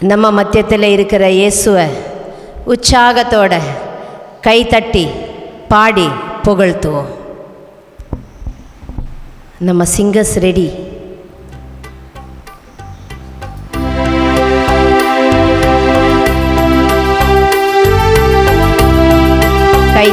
நம்ம மத்தியத்தில் இருக்கிற இயேசுவை உற்சாகத்தோட கை தட்டி பாடி புகழ்த்துவோம். நம்ம சிங்கர்ஸ் ரெடி கை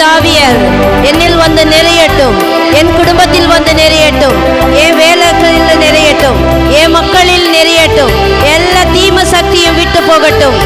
ஆவியர் என்னில் வந்து நிறையட்டும் என் குடும்பத்தில் வந்து நிறையட்டும் என் வேலைகளில் நிறையட்டும் என் மக்களில் நிறையட்டும் எல்லா தீம சக்தியும் விட்டு போகட்டும்.